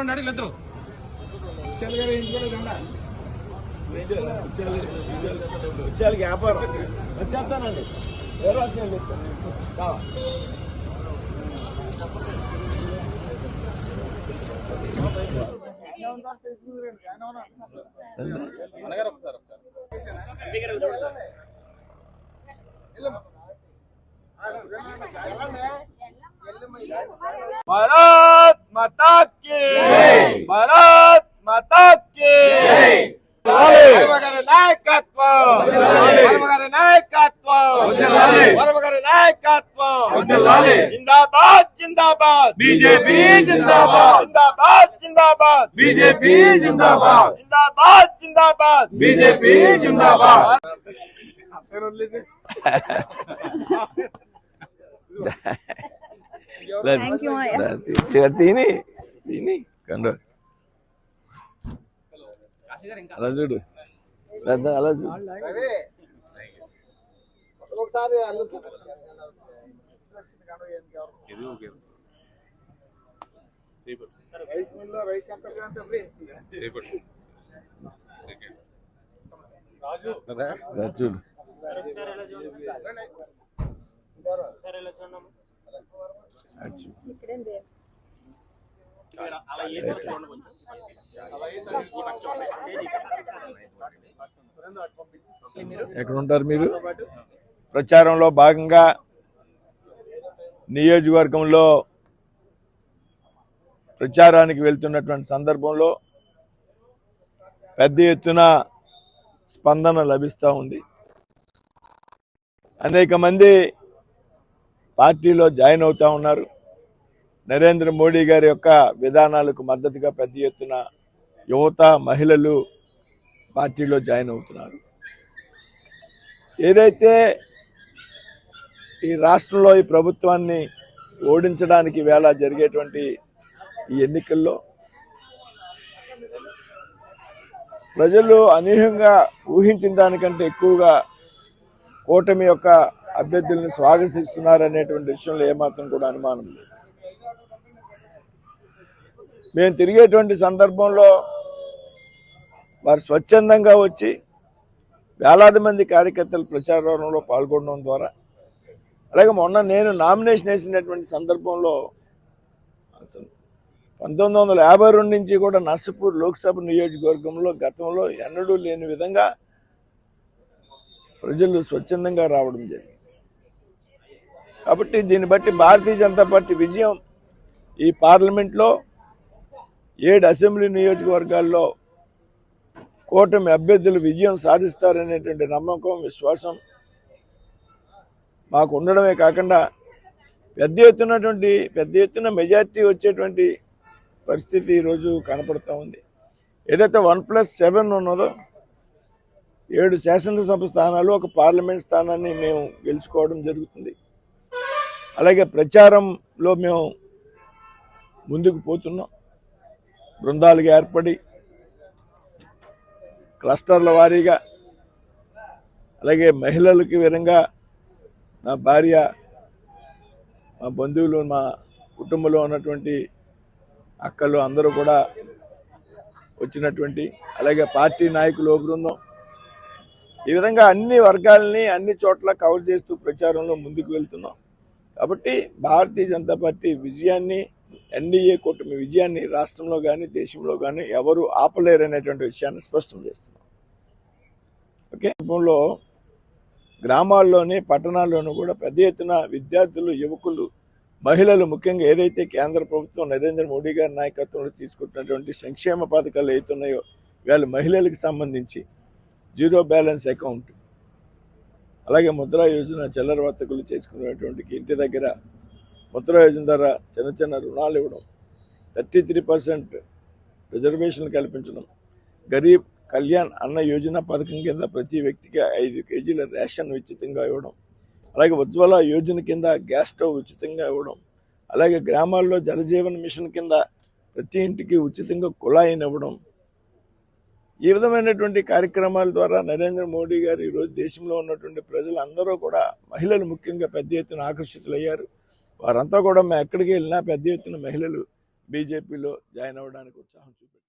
దూరం అడిగి ఇద్దరు? వ్యాపారం. వచ్చేస్తానండి. అనగారు ఒకసారి ఒకసారి भारत माता की भारत माता की వరవగారి నాయకత్వం వరవగారి నాయకత్వం వరవగారి నాయకత్వం జిందాబాద్ జిందాబాద్ బీజేపీ జిందాబాద్ జిందాబాద్ జిందాబాద్ బీజేపీ జిందాబాద్ జిందాబాద్ జిందాబాద్ బీజేపీ జిందాబాద్ థ్యాంక్ యూ తిని తిని. కండు. అలా చూడు. పెద్ద అలా చూడు. ఒకసారి చూడు ఎక్కడ ఉంటారు మీరు? ప్రచారంలో భాగంగా నియోజకవర్గంలో ప్రచారానికి వెళ్తున్నటువంటి సందర్భంలో పెద్ద ఎత్తున స్పందన లభిస్తూ ఉంది. అనేక మంది పార్టీలో జాయిన్ అవుతా ఉన్నారు. నరేంద్ర మోడీ గారి యొక్క విధానాలకు మద్దతుగా పెద్ద ఎత్తున యువత మహిళలు పార్టీలో జాయిన్ అవుతున్నారు. ఏదైతే ఈ రాష్ట్రంలో ఈ ప్రభుత్వాన్ని ఓడించడానికి వేళ జరిగేటువంటి ఈ ఎన్నికల్లో ప్రజలు అనూహ్యంగా ఊహించిన దానికంటే ఎక్కువగా కూటమి యొక్క అభ్యర్థులను స్వాగతిస్తున్నారనేటువంటి విషయంలో ఏమాత్రం కూడా అనుమానం లేదు. మేము తిరిగేటువంటి సందర్భంలో వారు స్వచ్ఛందంగా వచ్చి వేలాది మంది కార్యకర్తలు ప్రచారంలో పాల్గొనడం ద్వారా అలాగే మొన్న నేను నామినేషన్ వేసినటువంటి సందర్భంలో అసలు పంతొమ్మిది వందల యాభై రెండు నుంచి కూడా నర్సపూర్ లోక్సభ నియోజకవర్గంలో గతంలో ఎన్నడూ లేని విధంగా ప్రజలు స్వచ్ఛందంగా రావడం జరిగింది. కాబట్టి దీన్ని బట్టి భారతీయ జనతా పార్టీ విజయం ఈ పార్లమెంట్లో ఏడు అసెంబ్లీ నియోజకవర్గాల్లో కూటమి అభ్యర్థులు విజయం సాధిస్తారనేటువంటి నమ్మకం విశ్వాసం మాకు ఉండడమే కాకుండా పెద్ద ఎత్తునటువంటి పెద్ద ఎత్తున మెజార్టీ వచ్చేటువంటి పరిస్థితి ఈరోజు కనపడుతూ ఉంది. ఏదైతే వన్ ప్లస్ సెవెన్ ఉన్నదో ఏడు శాసనసభ స్థానాలు ఒక పార్లమెంట్ స్థానాన్ని మేము గెలుచుకోవడం జరుగుతుంది. అలాగే ప్రచారంలో మేము ముందుకు పోతున్నాం. బృందాలుగా ఏర్పడి క్లస్టర్ల వారీగా అలాగే మహిళలకి విధంగా నా భార్య మా బంధువులు మా కుటుంబంలో ఉన్నటువంటి అక్కలు అందరూ కూడా వచ్చినటువంటి అలాగే పార్టీ నాయకులు బృందం. ఈ విధంగా అన్ని వర్గాలని అన్ని చోట్ల కవర్ చేస్తూ ప్రచారంలో ముందుకు వెళ్తున్నాం. కాబట్టి భారతీయ జనతా పార్టీ విజయాన్ని ఎన్డీఏ కూటమి విజయాన్ని రాష్ట్రంలో కానీ దేశంలో కానీ ఎవరు ఆపలేరనేటువంటి విషయాన్ని స్పష్టం చేస్తున్నాం. ఓకే? లో గ్రామాల్లోని పట్టణాల్లోనూ కూడా పెద్ద ఎత్తున విద్యార్థులు యువకులు మహిళలు ముఖ్యంగా ఏదైతే కేంద్ర ప్రభుత్వం నరేంద్ర మోడీ గారి నాయకత్వంలో తీసుకుంటున్నటువంటి సంక్షేమ పథకాలు అవుతున్నాయో వీళ్ళ మహిళలకు సంబంధించి జీరో బ్యాలెన్స్ అకౌంట్ అలాగే ముద్రా యోజన చిల్లర వర్తకులు చేసుకునేటువంటి ఇంటి దగ్గర ముద్రా యోజన ద్వారా చిన్న చిన్న రుణాలు ఇవ్వడం థర్టీ త్రీ పర్సెంట్ రిజర్వేషన్లు కల్పించడం గరీబ్ కళ్యాణ్ అన్న యోజన పథకం కింద ప్రతి వ్యక్తికి ఐదు కేజీల రేషన్ ఉచితంగా ఇవ్వడం అలాగే ఉజ్వల యోజన కింద గ్యాస్ స్టవ్ ఉచితంగా ఇవ్వడం అలాగే గ్రామాల్లో జలజీవన్ మిషన్ కింద ప్రతి ఇంటికి ఉచితంగా కుళాయిని ఇవ్వడం ఈ విధమైనటువంటి కార్యక్రమాల ద్వారా నరేంద్ర మోడీ గారు ఈరోజు దేశంలో ఉన్నటువంటి ప్రజలందరూ కూడా మహిళలు ముఖ్యంగా పెద్ద ఎత్తున ఆకర్షితులయ్యారు. వారంతా కూడా మేము ఎక్కడికి వెళ్ళినా పెద్ద ఎత్తున మహిళలు బీజేపీలో జాయిన్ అవ్వడానికి ఉత్సాహం చూపారు